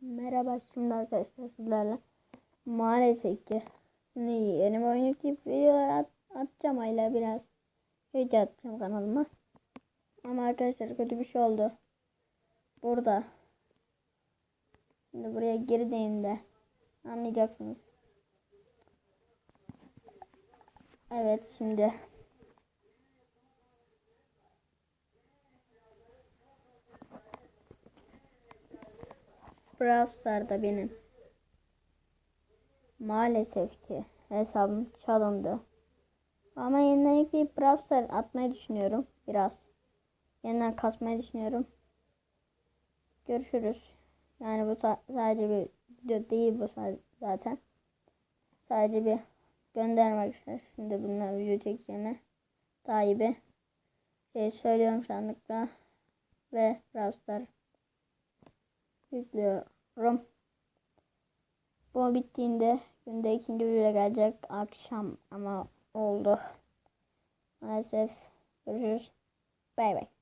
Merhaba şimdi arkadaşlar sizlerle. Maalesef ki yeni bir oyun yükleyip videolar at, atacağım hala biraz. Video atacağım kanalıma. Ama arkadaşlar kötü bir şey oldu. Burada. Şimdi buraya girdiğimde anlayacaksınız. Evet şimdi Brawl Stars'da benim maalesef ki hesabım çalındı. Ama yeniden yükleyip Brawl Stars atmayı düşünüyorum biraz. Yeniden kasmayı düşünüyorum. Görüşürüz. Yani bu sa- sadece bir video değil bu zaten. Sadece bir gönderme arkadaşlar. Şimdi bunlar video çekeceğine daha iyi bir şey söylüyorum şu anlıkla. Ve Brawl Stars yüklüyorum. Bu bittiğinde günde ikinci video gelecek akşam ama oldu. Maalesef görüşürüz. Bay bay.